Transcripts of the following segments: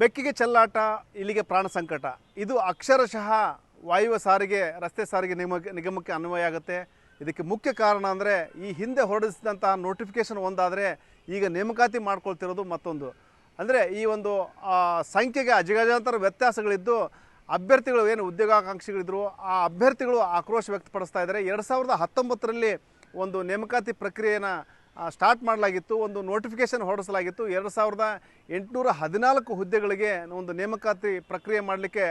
ಬೆಕ್ಕಿಗೆ ಚೆಲ್ಲಾಟ ಇಲ್ಲಿಗೆ ಪ್ರಾಣ ಸಂಕಟ. ಇದು ಅಕ್ಷರಶಃ ವಾಯುವ ಸಾರಿಗೆ, ರಸ್ತೆ ಸಾರಿಗೆ ನಿಗಮಕ್ಕೆ ನಿಗಮಕ್ಕೆ ಅನ್ವಯ ಆಗುತ್ತೆ. ಇದಕ್ಕೆ ಮುಖ್ಯ ಕಾರಣ ಅಂದರೆ, ಈ ಹಿಂದೆ ಹೊರಡಿಸಿದಂತಹ ನೋಟಿಫಿಕೇಶನ್ ಒಂದಾದರೆ, ಈಗ ನೇಮಕಾತಿ ಮಾಡ್ಕೊಳ್ತಿರೋದು ಮತ್ತೊಂದು. ಅಂದರೆ, ಈ ಒಂದು ಸಂಖ್ಯೆಗೆ ಅಜಗಜಾಂತರ ವ್ಯತ್ಯಾಸಗಳಿದ್ದು, ಅಭ್ಯರ್ಥಿಗಳು ಏನು ಉದ್ಯೋಗಾಕಾಂಕ್ಷಿಗಳಿದ್ರು, ಆ ಅಭ್ಯರ್ಥಿಗಳು ಆಕ್ರೋಶ ವ್ಯಕ್ತಪಡಿಸ್ತಾ ಇದ್ದಾರೆ. ಎರಡು ಸಾವಿರದ ಹತ್ತೊಂಬತ್ತರಲ್ಲಿ ಒಂದು ನೇಮಕಾತಿ ಪ್ರಕ್ರಿಯೆನ ಸ್ಟಾರ್ಟ್ ಮಾಡಲಾಗಿತ್ತು, ಒಂದು ನೋಟಿಫಿಕೇಶನ್ ಹೊರಡಿಸಲಾಗಿತ್ತು. ಎರಡು ಸಾವಿರದ ಎಂಟುನೂರ ಹದಿನಾಲ್ಕು ಹುದ್ದೆಗಳಿಗೆ ಒಂದು ನೇಮಕಾತಿ ಪ್ರಕ್ರಿಯೆ ಮಾಡಲಿಕ್ಕೆ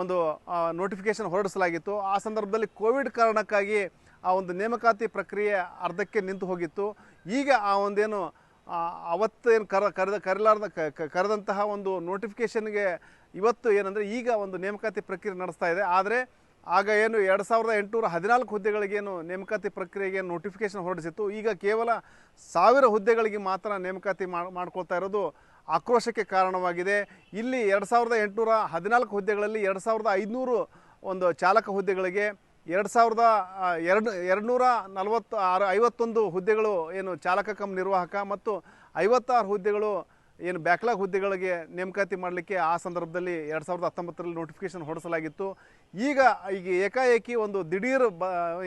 ಒಂದು ನೋಟಿಫಿಕೇಶನ್ ಹೊರಡಿಸಲಾಗಿತ್ತು. ಆ ಸಂದರ್ಭದಲ್ಲಿ ಕೋವಿಡ್ ಕಾರಣಕ್ಕಾಗಿ ಆ ಒಂದು ನೇಮಕಾತಿ ಪ್ರಕ್ರಿಯೆ ಅರ್ಧಕ್ಕೆ ನಿಂತು ಹೋಗಿತ್ತು. ಈಗ ಆ ಒಂದೇನು ಅವತ್ತೇನು ಕರ, ಕರೆದ, ಕರೆಲಾರ್ದ ಕರೆದಂತಹ ಒಂದು ನೋಟಿಫಿಕೇಷನ್ಗೆ ಇವತ್ತು ಏನಂದರೆ ಈಗ ಒಂದು ನೇಮಕಾತಿ ಪ್ರಕ್ರಿಯೆ ನಡೆಸ್ತಾ ಇದೆ. ಆದರೆ ಆಗ ಏನು ಎರಡು ಸಾವಿರದ ಎಂಟುನೂರ ಹದಿನಾಲ್ಕು ಹುದ್ದೆಗಳಿಗೇನು ನೇಮಕಾತಿ ಪ್ರಕ್ರಿಯೆಗೆ ನೋಟಿಫಿಕೇಶನ್ ಹೊರಡಿಸಿತ್ತು. ಈಗ ಕೇವಲ ಸಾವಿರ ಹುದ್ದೆಗಳಿಗೆ ಮಾತ್ರ ನೇಮಕಾತಿ ಮಾಡ್ ಮಾಡ್ಕೊಳ್ತಾ ಇರೋದು ಆಕ್ರೋಶಕ್ಕೆ ಕಾರಣವಾಗಿದೆ. ಇಲ್ಲಿ ಎರಡು ಸಾವಿರದ ಎಂಟುನೂರ ಹದಿನಾಲ್ಕು ಹುದ್ದೆಗಳಲ್ಲಿ ಎರಡು ಸಾವಿರದ ಐದುನೂರು ಒಂದು ಚಾಲಕ ಹುದ್ದೆಗಳಿಗೆ ಎರಡು ಸಾವಿರದ ಎರಡು, ಎರಡುನೂರ ನಲವತ್ತು ಆರು, ಐವತ್ತೊಂದು ಹುದ್ದೆಗಳು ಏನು ಚಾಲಕ ಕಮ್ ನಿರ್ವಾಹಕ ಮತ್ತು ಐವತ್ತಾರು ಹುದ್ದೆಗಳು ಏನು ಬ್ಯಾಕ್ಲಾಗ್ ಹುದ್ದೆಗಳಿಗೆ ನೇಮಕಾತಿ ಮಾಡಲಿಕ್ಕೆ ಆ ಸಂದರ್ಭದಲ್ಲಿ ಎರಡು ಸಾವಿರದ ಹತ್ತೊಂಬತ್ತರಲ್ಲಿ ನೋಟಿಫಿಕೇಶನ್ ಹೊರಡಿಸಲಾಗಿತ್ತು. ಈಗ ಈಗ ಏಕಾಏಕಿ ಒಂದು ದಿಢೀರ್ ಬ,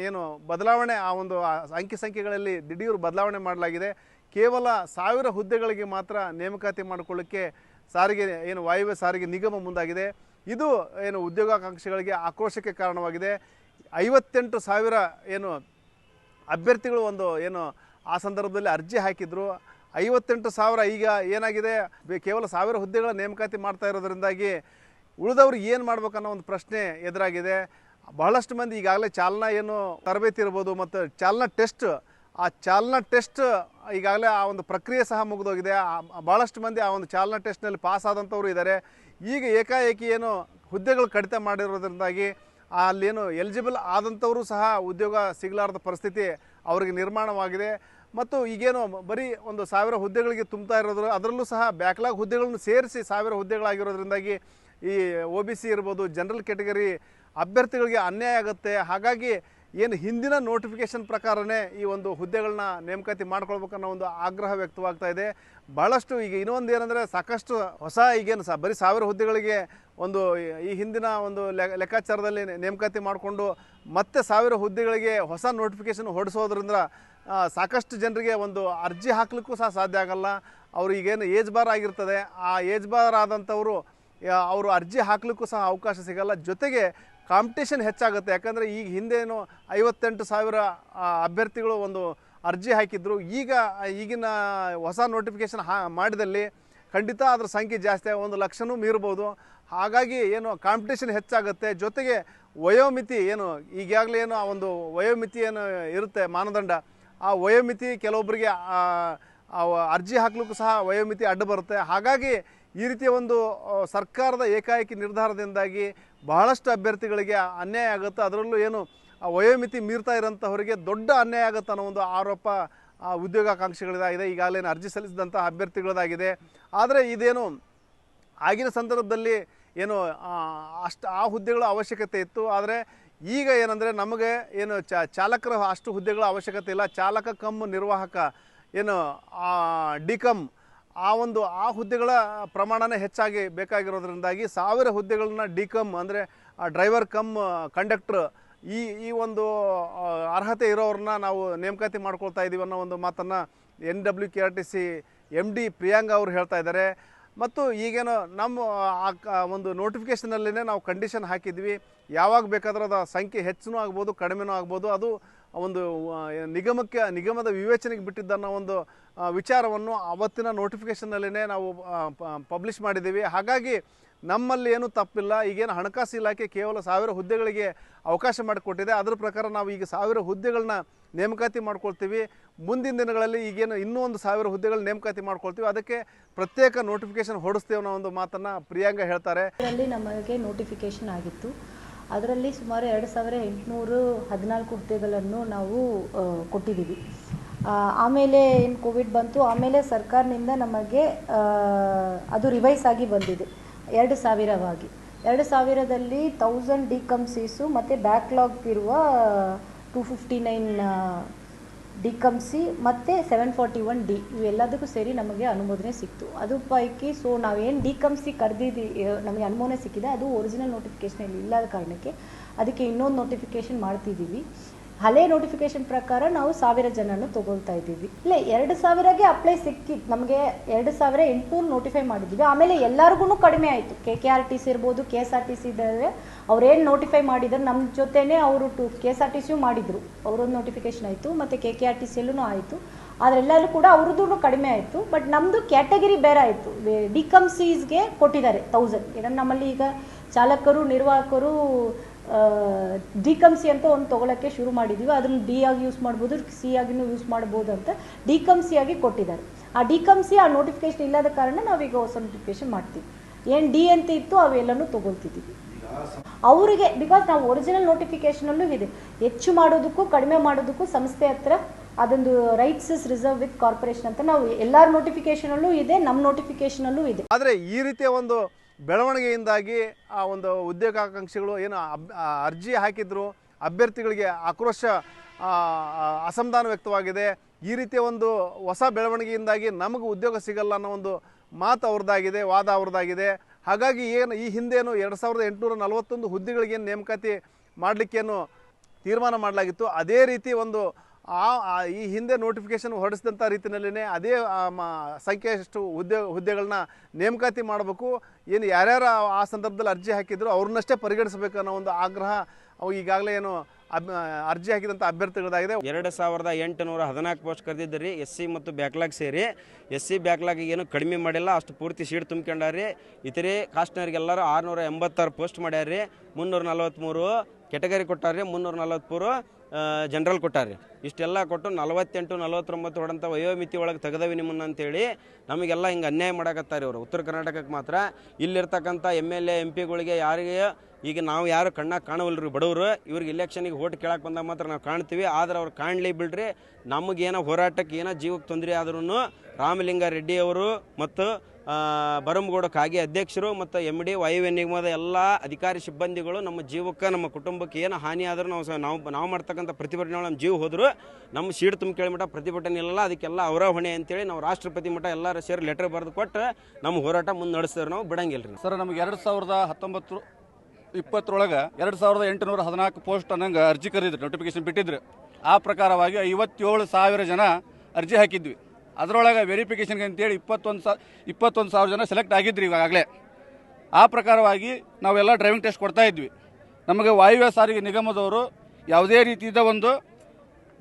ಏನು ಬದಲಾವಣೆ, ಆ ಒಂದು ಅಂಕಿ ಸಂಖ್ಯೆಗಳಲ್ಲಿ ದಿಢೀರ್ ಬದಲಾವಣೆ ಮಾಡಲಾಗಿದೆ. ಕೇವಲ ಸಾವಿರ ಹುದ್ದೆಗಳಿಗೆ ಮಾತ್ರ ನೇಮಕಾತಿ ಮಾಡಿಕೊಳ್ಳಿಕ್ಕೆ ಸಾರಿಗೆ, ಏನು ವಾಯುವ್ಯ ಸಾರಿಗೆ ನಿಗಮ ಮುಂದಾಗಿದೆ. ಇದು ಏನು ಉದ್ಯೋಗಾಕಾಂಕ್ಷಿಗಳಿಗೆ ಆಕ್ರೋಶಕ್ಕೆ ಕಾರಣವಾಗಿದೆ. ಐವತ್ತೆಂಟು ಸಾವಿರ ಏನು ಅಭ್ಯರ್ಥಿಗಳು ಒಂದು ಏನು ಆ ಸಂದರ್ಭದಲ್ಲಿ ಅರ್ಜಿ ಹಾಕಿದ್ರು. ಐವತ್ತೆಂಟು ಸಾವಿರ ಈಗ ಏನಾಗಿದೆ? ಕೇವಲ ಸಾವಿರ ಹುದ್ದೆಗಳ ನೇಮಕಾತಿ ಮಾಡ್ತಾ ಇರೋದ್ರಿಂದಾಗಿ ಉಳಿದವ್ರು ಏನು ಮಾಡ್ಬೇಕನ್ನೋ ಒಂದು ಪ್ರಶ್ನೆ ಎದುರಾಗಿದೆ. ಬಹಳಷ್ಟು ಮಂದಿ ಈಗಾಗಲೇ ಚಾಲನಾ ಏನು ತರಬೇತಿ ಇರ್ಬೋದು ಮತ್ತು ಚಾಲನಾ ಟೆಸ್ಟ್, ಆ ಚಾಲನಾ ಟೆಸ್ಟ್ ಈಗಾಗಲೇ ಆ ಒಂದು ಪ್ರಕ್ರಿಯೆ ಸಹ ಮುಗಿದೋಗಿದೆ. ಭಾಳಷ್ಟು ಮಂದಿ ಆ ಒಂದು ಚಾಲನಾ ಟೆಸ್ಟ್ನಲ್ಲಿ ಪಾಸ್ ಆದಂಥವ್ರು ಇದ್ದಾರೆ ಈಗ ಏಕಾಏಕಿ ಏನು ಹುದ್ದೆಗಳು ಕಡಿತ ಮಾಡಿರೋದ್ರಿಂದಾಗಿ ಅಲ್ಲೇನು ಎಲಿಜಿಬಲ್ ಆದಂಥವರು ಸಹ ಉದ್ಯೋಗ ಸಿಗಲಾರದ ಪರಿಸ್ಥಿತಿ ಅವರಿಗೆ ನಿರ್ಮಾಣವಾಗಿದೆ. ಮತ್ತು ಈಗೇನು ಬರೀ ಒಂದು ಸಾವಿರ ಹುದ್ದೆಗಳಿಗೆ ತುಂಬ್ತಾ ಇರೋದ್ರ, ಅದರಲ್ಲೂ ಸಹ ಬ್ಯಾಕ್ಲಾಗ್ ಹುದ್ದೆಗಳನ್ನು ಸೇರಿಸಿ ಸಾವಿರ ಹುದ್ದೆಗಳಾಗಿರೋದ್ರಿಂದಾಗಿ ಈ ಒ ಬಿ ಸಿ ಇರ್ಬೋದು ಜನರಲ್ ಕ್ಯಾಟಗರಿ ಅಭ್ಯರ್ಥಿಗಳಿಗೆ ಅನ್ಯಾಯ ಆಗುತ್ತೆ. ಹಾಗಾಗಿ ಏನು ಹಿಂದಿನ ನೋಟಿಫಿಕೇಶನ್ ಪ್ರಕಾರನೇ ಈ ಒಂದು ಹುದ್ದೆಗಳನ್ನ ನೇಮಕಾತಿ ಮಾಡ್ಕೊಳ್ಬೇಕನ್ನೋ ಒಂದು ಆಗ್ರಹ ವ್ಯಕ್ತವಾಗ್ತಾ ಇದೆ. ಭಾಳಷ್ಟು ಈಗ ಇನ್ನೊಂದು ಏನಂದರೆ ಸಾಕಷ್ಟು ಹೊಸ ಈಗೇನು ಸಹ ಬರೀ ಸಾವಿರ ಹುದ್ದೆಗಳಿಗೆ ಒಂದು ಈ ಹಿಂದಿನ ಒಂದು ಲೆಕ್ಕಾಚಾರದಲ್ಲಿ ನೇಮಕಾತಿ ಮಾಡಿಕೊಂಡು ಮತ್ತೆ ಸಾವಿರ ಹುದ್ದೆಗಳಿಗೆ ಹೊಸ ನೋಟಿಫಿಕೇಶನ್ ಹೊರಡಿಸೋದ್ರಿಂದ ಸಾಕಷ್ಟು ಜನರಿಗೆ ಒಂದು ಅರ್ಜಿ ಹಾಕ್ಲಿಕ್ಕೂ ಸಹ ಸಾಧ್ಯ ಆಗಲ್ಲ. ಅವರು ಈಗೇನು ಏಜ್ ಬಾರ್ ಆಗಿರ್ತದೆ. ಆ ಏಜ್ ಬಾರ್ ಆದಂಥವರು ಅವರು ಅರ್ಜಿ ಹಾಕ್ಲಿಕ್ಕೂ ಸಹ ಅವಕಾಶ ಸಿಗಲ್ಲ. ಜೊತೆಗೆ ಕಾಂಪಿಟೇಷನ್ ಹೆಚ್ಚಾಗುತ್ತೆ. ಯಾಕಂದರೆ ಈಗ ಹಿಂದೇನು ಐವತ್ತೆಂಟು ಸಾವಿರ ಅಭ್ಯರ್ಥಿಗಳು ಒಂದು ಅರ್ಜಿ ಹಾಕಿದ್ರು. ಈಗ ಈಗಿನ ಹೊಸ ನೋಟಿಫಿಕೇಶನ್ ಹಾ, ಮಾಡಿದಲ್ಲಿ ಖಂಡಿತ ಅದರ ಸಂಖ್ಯೆ ಜಾಸ್ತಿ, ಒಂದು ಲಕ್ಷನೂ ಮೀರ್ಬೋದು. ಹಾಗಾಗಿ ಏನು ಕಾಂಪಿಟೇಷನ್ ಹೆಚ್ಚಾಗುತ್ತೆ. ಜೊತೆಗೆ ವಯೋಮಿತಿ ಏನು, ಈಗಾಗಲೇ ಏನು ಆ ಒಂದು ವಯೋಮಿತಿ ಏನು ಇರುತ್ತೆ, ಮಾನದಂಡ, ಆ ವಯೋಮಿತಿ ಕೆಲವೊಬ್ಬರಿಗೆ ಅರ್ಜಿ ಹಾಕ್ಲಿಕ್ಕೂ ಸಹ ವಯೋಮಿತಿ ಅಡ್ಡ ಬರುತ್ತೆ. ಹಾಗಾಗಿ ಈ ರೀತಿಯ ಒಂದು ಸರ್ಕಾರದ ಏಕಾಏಕಿ ನಿರ್ಧಾರದಿಂದಾಗಿ ಬಹಳಷ್ಟು ಅಭ್ಯರ್ಥಿಗಳಿಗೆ ಅನ್ಯಾಯ ಆಗುತ್ತೆ. ಅದರಲ್ಲೂ ಏನು ವಯೋಮಿತಿ ಮೀರ್ತಾ ಇರೋಂಥವರಿಗೆ ದೊಡ್ಡ ಅನ್ಯಾಯ ಆಗುತ್ತೆ ಅನ್ನೋ ಒಂದು ಆರೋಪ ಉದ್ಯೋಗಾಕಾಂಕ್ಷಿಗಳದಾಗಿದೆ. ಈಗಾಗಲೇ ಅರ್ಜಿ ಸಲ್ಲಿಸಿದಂಥ ಅಭ್ಯರ್ಥಿಗಳದಾಗಿದೆ. ಆದರೆ ಇದೇನು, ಆಗಿನ ಸಂದರ್ಭದಲ್ಲಿ ಏನು ಅಷ್ಟು, ಆ ಹುದ್ದೆಗಳ ಅವಶ್ಯಕತೆ ಇತ್ತು. ಆದರೆ ಈಗ ಏನಂದರೆ ನಮಗೆ ಏನು ಚಾಲಕರ ಅಷ್ಟು ಹುದ್ದೆಗಳ ಅವಶ್ಯಕತೆ ಇಲ್ಲ. ಚಾಲಕ ಕಮ್ ನಿರ್ವಾಹಕ, ಏನು ಡಿ ಕಮ್ ಆ ಒಂದು ಆ ಹುದ್ದೆಗಳ ಪ್ರಮಾಣನೇ ಹೆಚ್ಚಾಗಿ ಬೇಕಾಗಿರೋದ್ರಿಂದಾಗಿ ಸಾವಿರ ಹುದ್ದೆಗಳನ್ನ ಡಿ ಕಮ್ ಅಂದರೆ ಡ್ರೈವರ್ ಕಮ್ ಕಂಡಕ್ಟ್ರ್ ಈ ಈ ಒಂದು ಅರ್ಹತೆ ಇರೋರನ್ನ ನಾವು ನೇಮಕಾತಿ ಮಾಡ್ಕೊಳ್ತಾ ಇದ್ದೀವಿ ಅನ್ನೋ ಒಂದು ಮಾತನ್ನು N W K R T C M D Priyanga ಅವರು ಹೇಳ್ತಾ ಇದ್ದಾರೆ. ಮತ್ತು ಈಗೇನು ನಮ್ಮ ಒಂದು ನೋಟಿಫಿಕೇಷನಲ್ಲೇ ನಾವು ಕಂಡೀಷನ್ ಹಾಕಿದ್ವಿ. ಯಾವಾಗ ಬೇಕಾದ್ರೆ ಅದು ಸಂಖ್ಯೆ ಹೆಚ್ಚೂ ಆಗ್ಬೋದು, ಕಡಿಮೆನೂ ಆಗ್ಬೋದು. ಅದು ಒಂದು ನಿಗಮಕ್ಕೆ, ನಿಗಮದ ವಿವೇಚನೆಗೆ ಬಿಟ್ಟಿದ್ದನ್ನೋ ಒಂದು ವಿಚಾರವನ್ನು ಅವತ್ತಿನ ನೋಟಿಫಿಕೇಷನ್ನಲ್ಲೇ ನಾವು ಪಬ್ಲಿಷ್ ಮಾಡಿದ್ದೀವಿ. ಹಾಗಾಗಿ ನಮ್ಮಲ್ಲಿ ಏನೂ ತಪ್ಪಿಲ್ಲ, ಈಗೇನು ಹಣಕಾಸು ಇಲಾಖೆ ಕೇವಲ ಸಾವಿರ ಹುದ್ದೆಗಳಿಗೆ ಅವಕಾಶ ಮಾಡಿಕೊಟ್ಟಿದೆ. ಅದರ ಪ್ರಕಾರ ನಾವು ಈಗ ಸಾವಿರ ಹುದ್ದೆಗಳನ್ನ ನೇಮಕಾತಿ ಮಾಡ್ಕೊಳ್ತೀವಿ. ಮುಂದಿನ ದಿನಗಳಲ್ಲಿ ಈಗೇನು ಇನ್ನೂ ಒಂದು ಸಾವಿರ ಹುದ್ದೆಗಳು ನೇಮಕಾತಿ ಮಾಡ್ಕೊಳ್ತೀವಿ. ಅದಕ್ಕೆ ಪ್ರತ್ಯೇಕ ನೋಟಿಫಿಕೇಶನ್ ಹೊಡಿಸ್ತೇವೆ ಅನ್ನೋ ಒಂದು ಮಾತನ್ನು ಪ್ರಿಯಾಂಕ ಹೇಳ್ತಾರೆ. ಅದರಲ್ಲಿ ನಮಗೆ ನೋಟಿಫಿಕೇಶನ್ ಆಗಿತ್ತು. ಅದರಲ್ಲಿ ಸುಮಾರು ಎರಡು ಸಾವಿರ ಎಂಟುನೂರು ಹದಿನಾಲ್ಕು ಹುದ್ದೆಗಳನ್ನು ನಾವು ಕೊಟ್ಟಿದ್ದೀವಿ. ಆಮೇಲೆ ಏನು ಕೋವಿಡ್ ಬಂತು. ಆಮೇಲೆ ಸರ್ಕಾರದಿಂದ ನಮಗೆ ಅದು ರಿವೈಸ್ ಆಗಿ ಬಂದಿದೆ. ಎರಡು ಸಾವಿರವಾಗಿ ಎರಡು ಸಾವಿರದಲ್ಲಿ ತೌಸಂಡ್ ಡಿ ಕಮ್ ಸೀಸು ಮತ್ತು ಬ್ಯಾಕ್ಲಾಗ್ ಇರುವ two fifty nine D cum C ಮತ್ತು ಸೆವೆನ್ ಫಾರ್ಟಿ ಒನ್ ಡಿ ಇವೆಲ್ಲದಕ್ಕೂ ಸೇರಿ ನಮಗೆ ಅನುಮೋದನೆ ಸಿಕ್ತು. ಅದು ಪೈಕಿ ಸೊ ನಾವೇನು ಡಿ ಕಮ್ ಸಿ ಕರೆದಿದ್ದು ನಮಗೆ ಅನುಮೋದನೆ ಸಿಕ್ಕಿದೆ. ಅದು ಒರಿಜಿನಲ್ ನೋಟಿಫಿಕೇಷನ್ ಇಲ್ಲದ ಕಾರಣಕ್ಕೆ ಅದಕ್ಕೆ ಇನ್ನೊಂದು ನೋಟಿಫಿಕೇಷನ್ ಮಾಡ್ತಿದ್ದೀವಿ. ಹಳೆ ನೋಟಿಫಿಕೇಶನ್ ಪ್ರಕಾರ ನಾವು ಸಾವಿರ ಜನನ ತಗೊಳ್ತಾ ಇದ್ದೀವಿ. ಇಲ್ಲ, ಎರಡು ಸಾವಿರಗೆ ಅಪ್ಲೈ ಸಿಕ್ಕಿತ್ತು ನಮಗೆ ಎರಡು ಸಾವಿರ ಎಂಟುನೂರು ನೋಟಿಫೈ ಮಾಡಿದ್ವಿ ಆಮೇಲೆ ಎಲ್ಲರಿಗೂ ಕಡಿಮೆ ಆಯಿತು. K K R T C ಇರ್ಬೋದು K S R T C ಇದ್ದಾರೆ ಅವ್ರೇನು ನೋಟಿಫೈ ಮಾಡಿದ್ರು ನಮ್ಮ ಜೊತೆನೇ ಅವರು to K S R T ಸಿಯು ಮಾಡಿದರು. ಅವರೊಂದು ನೋಟಿಫಿಕೇಶನ್ ಆಯಿತು, ಮತ್ತು ಕೆ ಕೆ ಆರ್ ಟಿ ಸಿಯಲ್ಲೂ ಆಯಿತು. ಅದರೆಲ್ಲರೂ ಕೂಡ ಅವ್ರದ್ದು ಕಡಿಮೆ ಆಯಿತು. ಬಟ್ ನಮ್ಮದು ಕ್ಯಾಟಗರಿ ಬೇರೆ ಆಯಿತು. ಡಿ ಕಮ್ ಸೀಸ್ಗೆ ಕೊಟ್ಟಿದ್ದಾರೆ ತೌಸಂಡ್ ಏನಂದ್ರೆ ನಮ್ಮಲ್ಲಿ ಈಗ ಚಾಲಕರು, ನಿರ್ವಾಹಕರು ಡಿ ಕಮ್ ಸಿ ಅಂತ ಒಂದು ತೊಗೊಳಕ್ಕೆ ಶುರು ಮಾಡಿದ್ದೀವಿ ಅದನ್ನು ಡಿ ಆಗಿ ಯೂಸ್ ಮಾಡ್ಬೋದು ಸಿ ಆಗಿನೂ ಯೂಸ್ ಮಾಡ್ಬೋದು ಅಂತ ಡಿಕಮ್ಸಿ ಆಗಿ ಕೊಟ್ಟಿದ್ದಾರೆ. ಆ ಡಿಕಮ್ಸಿ ಆ ನೋಟಿಫಿಕೇಶನ್ ಇಲ್ಲದ ಕಾರಣ ನಾವೀಗ ಹೊಸ ನೋಟಿಫಿಕೇಶನ್ ಮಾಡ್ತೀವಿ. ಏನು ಡಿ ಅಂತ ಇತ್ತು ಅವೆಲ್ಲನೂ ತೊಗೊಳ್ತಿದ್ದೀವಿ. ಅವರಿಗೆ ಬಿಕಾಸ್ ನಾವು ಒರಿಜಿನಲ್ ನೋಟಿಫಿಕೇಶನಲ್ಲೂ ಇದೆ. ಹೆಚ್ಚು ಮಾಡೋದಕ್ಕೂ ಕಡಿಮೆ ಮಾಡೋದಕ್ಕೂ ಸಂಸ್ಥೆ ಹತ್ರ ಅದೊಂದು rights is reserved with corporation ಅಂತ ನಾವು ಎಲ್ಲರ ನೋಟಿಫಿಕೇಶನಲ್ಲೂ ಇದೆ ನಮ್ಮ ನೋಟಿಫಿಕೇಶನಲ್ಲೂ ಇದೆ. ಆದರೆ ಈ ರೀತಿಯ ಒಂದು ಬೆಳವಣಿಗೆಯಿಂದಾಗಿ ಆ ಒಂದು ಉದ್ಯೋಗಾಕಾಂಕ್ಷಿಗಳು ಏನು ಅರ್ಜಿ ಹಾಕಿದ್ರು, ಅಭ್ಯರ್ಥಿಗಳಿಗೆ ಆಕ್ರೋಶ ಅಸಮಾಧಾನ ವ್ಯಕ್ತವಾಗಿದೆ. ಈ ರೀತಿಯ ಒಂದು ಹೊಸ ಬೆಳವಣಿಗೆಯಿಂದಾಗಿ ನಮಗೆ ಉದ್ಯೋಗ ಸಿಗಲ್ಲ ಅನ್ನೋ ಒಂದು ಮಾತು ಅವ್ರದ್ದಾಗಿದೆ ವಾದ ಅವ್ರದ್ದಾಗಿದೆ ಹಾಗಾಗಿ ಏನು ಈ ಹಿಂದೇನು ಎರಡು ಸಾವಿರದ ಎಂಟುನೂರ ನಲವತ್ತೊಂದು ಹುದ್ದೆಗಳಿಗೇನು ನೇಮಕಾತಿ ಮಾಡಲಿಕ್ಕೇನು ತೀರ್ಮಾನ ಮಾಡಲಾಗಿತ್ತು. ಅದೇ ರೀತಿ ಒಂದು ಆ ಈ ಹಿಂದೆ ನೋಟಿಫಿಕೇಶನ್ ಹೊರಡಿಸಿದಂಥ ರೀತಿಯಲ್ಲಿನೇ ಅದೇ ಸಂಖ್ಯೆಯಷ್ಟು ಹುದ್ದೆ ಹುದ್ದೆಗಳನ್ನ ನೇಮಕಾತಿ ಮಾಡಬೇಕು. ಏನು ಯಾರ್ಯಾರು ಆ- ಸಂದರ್ಭದಲ್ಲಿ ಅರ್ಜಿ ಹಾಕಿದ್ರು ಅವ್ರನ್ನಷ್ಟೇ ಪರಿಗಣಿಸಬೇಕು ಅನ್ನೋ ಒಂದು ಆಗ್ರಹ ಅವು ಈಗಾಗಲೇ ಏನು ಅರ್ಜಿ ಹಾಕಿದಂಥ ಅಭ್ಯರ್ಥಿಗಳದಾಗಿದೆ. ಎರಡು ಸಾವಿರದ ಎಂಟುನೂರ ಹದಿನಾಲ್ಕು ಪೋಸ್ಟ್ ಕರೆದಿದ್ದರಿ. ಎಸ್ ಸಿ ಮತ್ತು ಬ್ಯಾಕ್ಲಾಗ್ ಸೇರಿ. ಎಸ್ ಸಿ ಬ್ಯಾಕ್ಲಾಗ್ ಏನು ಕಡಿಮೆ ಮಾಡಿಲ್ಲ, ಅಷ್ಟು ಪೂರ್ತಿ ಸೀಟ್ ತುಂಬ್ಕೊಂಡಾರಿ ಇತರೆ ಕಾಸ್ಟ್ನವ್ರಿಗೆಲ್ಲರೂ ಆರುನೂರ ಎಂಬತ್ತಾರು ಪೋಸ್ಟ್ ಮಾಡ್ಯಾರಿ ಮುನ್ನೂರ ನಲವತ್ತ್ಮೂರು ಕೆಟಗರಿ ಕೊಟ್ಟಾರಿ ಮುನ್ನೂರ ನಲವತ್ತ್ಮೂರು ಜನರಲ್ ಕೊಟ್ಟಾರೆ ಇಷ್ಟೆಲ್ಲ ಕೊಟ್ಟು ನಲವತ್ತೆಂಟು, ನಲವತ್ತೊಂಬತ್ತು ಹೊಡೆಂಥ ವಯೋಮಿತಿ ಒಳಗೆ ತೆಗೆದವಿ ನಿಮ್ಮನ್ನು ಅಂತೇಳಿ ನಮಗೆಲ್ಲ ಹಿಂಗೆ ಅನ್ಯಾಯ ಮಾಡಕತ್ತಾರೆ ಇವರು ಉತ್ತರ ಕರ್ನಾಟಕಕ್ಕೆ ಮಾತ್ರ ಇಲ್ಲಿರ್ತಕ್ಕಂಥ ಎಂ ಎಲ್ ಎ, ಎಂ ಪಿಗಳಿಗೆ ಯಾರಿಗೆ ಈಗ ನಾವು ಯಾರು ಕಣ್ಣಾಗ ಕಾಣವಲ್ರಿ ಬಡವರು, ಇವ್ರಿಗೆ ಇಲೆಕ್ಷನಿಗೆ ಓಟ್ ಕೇಳಕ್ಕೆ ಬಂದಾಗ ಮಾತ್ರ ನಾವು ಕಾಣ್ತೀವಿ. ಆದ್ರೆ ಅವ್ರು ಕಾಣಲಿ ಬಿಡ್ರಿ. ನಮಗೇನೋ ಹೋರಾಟಕ್ಕೆ ಏನೋ ಜೀವಕ್ಕೆ ತೊಂದರೆ ಆದ್ರೂ ರಾಮಲಿಂಗ ರೆಡ್ಡಿ ಅವರು ಮತ್ತು ಬರಂಗೌಡ ಕಾಗೆ ಅಧ್ಯಕ್ಷರು ಮತ್ತು ಎಂ ಡಿ ವಾಯುವ್ಯ ನಿಗಮದ ಎಲ್ಲ ಅಧಿಕಾರಿ ಸಿಬ್ಬಂದಿಗಳು ನಮ್ಮ ಜೀವಕ್ಕೆ, ನಮ್ಮ ಕುಟುಂಬಕ್ಕೆ ಏನು ಹಾನಿ ಆದರೂ ನಾವು ನಾವು ನಾವು ಮಾಡ್ತಕ್ಕಂಥ ಪ್ರತಿಭಟನೆ ನಮ್ಮ ಜೀವ ಹೋದರು, ನಮ್ಮ ಸೀಟ್ ತುಂಬ ಕೇಳಿಮಟ್ಟ ಪ್ರತಿಭಟನೆ ಇಲ್ಲ ಅದಕ್ಕೆಲ್ಲ ಅವರ ಹೊಣೆ ಅಂತೇಳಿ ನಾವು ರಾಷ್ಟ್ರಪತಿ ಮಠ ಎಲ್ಲರೂ ಸೇರಿ ಲೆಟರ್ ಬರೆದು ಕೊಟ್ಟು ನಮ್ಮ ಹೋರಾಟ ಮುಂದೆ ನಡೆಸಿದ್ರೆ ನಾವು ಬಿಡಂಗಿಲ್ಲ ರೀ ಸರ್, ನಮಗೆ ಎರಡು ಸಾವಿರದ ಹತ್ತೊಂಬತ್ತು ಇಪ್ಪತ್ತರೊಳಗೆ ಎರಡು ಸಾವಿರದ ಎಂಟುನೂರ ಹದಿನಾಲ್ಕು ಪೋಸ್ಟ್ ಅನ್ನಂಗೆ ಅರ್ಜಿ ಕರೆದಿದ್ರು ನೋಟಿಫಿಕೇಶನ್ ಬಿಟ್ಟಿದ್ರು. ಆ ಪ್ರಕಾರವಾಗಿ ಐವತ್ತೇಳು ಸಾವಿರ ಜನ ಅರ್ಜಿ ಹಾಕಿದ್ವಿ. ಅದರೊಳಗೆ ವೆರಿಫಿಕೇಷನ್ಗೆ ಅಂತೇಳಿ ಇಪ್ಪತ್ತೊಂದು ಸಾ ಇಪ್ಪತ್ತೊಂದು ಸಾವಿರ ಜನ ಸೆಲೆಕ್ಟ್ ಆಗಿದ್ರು ಈಗಾಗಲೇ ಆ ಪ್ರಕಾರವಾಗಿ ನಾವೆಲ್ಲ ಡ್ರೈವಿಂಗ್ ಟೆಸ್ಟ್ ಕೊಡ್ತಾ ಇದ್ವಿ. ನಮಗೆ ವಾಯುವ್ಯ ಸಾರಿಗೆ ನಿಗಮದವರು ಯಾವುದೇ ರೀತಿಯ ಒಂದು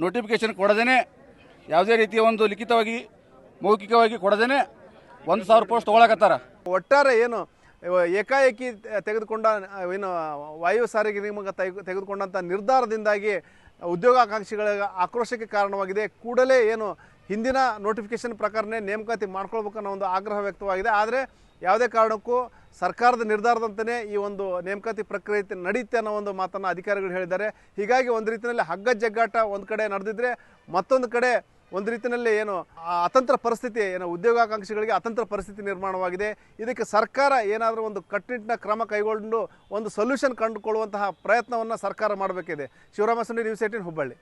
ನೋಟಿಫಿಕೇಷನ್ ಕೊಡದೇ ಯಾವುದೇ ರೀತಿಯ ಒಂದು ಲಿಖಿತವಾಗಿ, ಮೌಖಿಕವಾಗಿ ಕೊಡದೇ ಒಂದು ಸಾವಿರ ಪೋಸ್ಟ್ ತೊಗೊಳಕತ್ತಾರ. ಒಟ್ಟಾರೆ ಏನು, ಏಕಾಏಕಿ ತೆಗೆದುಕೊಂಡ, ಏನು ವಾಯು ಸಾರಿಗೆ ನಿಗಮ ತೆಗೆ- ತೆಗೆದುಕೊಂಡಂಥ ನಿರ್ಧಾರದಿಂದಾಗಿ ಉದ್ಯೋಗಾಕಾಂಕ್ಷಿಗಳ ಆಕ್ರೋಶಕ್ಕೆ ಕಾರಣವಾಗಿದೆ. ಕೂಡಲೇ ಏನು ಹಿಂದಿನ ನೋಟಿಫಿಕೇಶನ್ ಪ್ರಕಾರನೇ ನೇಮಕಾತಿ ಮಾಡ್ಕೊಳ್ಬೇಕು ಅನ್ನೋ ಒಂದು ಆಗ್ರಹ ವ್ಯಕ್ತವಾಗಿದೆ. ಆದರೆ ಯಾವುದೇ ಕಾರಣಕ್ಕೂ ಸರ್ಕಾರದ ನಿರ್ಧಾರದಂತೆಯೇ ಈ ಒಂದು ನೇಮಕಾತಿ ಪ್ರಕ್ರಿಯೆ ನಡೆಯುತ್ತೆ ಅನ್ನೋ ಒಂದು ಮಾತನ್ನು ಅಧಿಕಾರಿಗಳು ಹೇಳಿದ್ದಾರೆ. ಹೀಗಾಗಿ ಒಂದು ರೀತಿಯಲ್ಲಿ ಹಗ್ಗ ಜಗ್ಗಾಟ ಒಂದು ಕಡೆ ನಡೆದಿದ್ರೆ ಮತ್ತೊಂದು ಕಡೆ ಒಂದು ರೀತಿಯಲ್ಲಿ ಏನು ಅತಂತ್ರ ಪರಿಸ್ಥಿತಿ, ಏನು ಉದ್ಯೋಗಾಕಾಂಕ್ಷಿಗಳಿಗೆ ಅತಂತ್ರ ಪರಿಸ್ಥಿತಿ ನಿರ್ಮಾಣವಾಗಿದೆ. ಇದಕ್ಕೆ ಸರ್ಕಾರ ಏನಾದರೂ ಒಂದು ಕಟ್ಟುನಿಟ್ಟಿನ ಕ್ರಮ ಕೈಗೊಂಡು ಒಂದು ಸೊಲ್ಯೂಷನ್ ಕಂಡುಕೊಳ್ಳುವಂತಹ ಪ್ರಯತ್ನವನ್ನು ಸರ್ಕಾರ ಮಾಡಬೇಕಿದೆ. Shivarama news eighteen Hubballi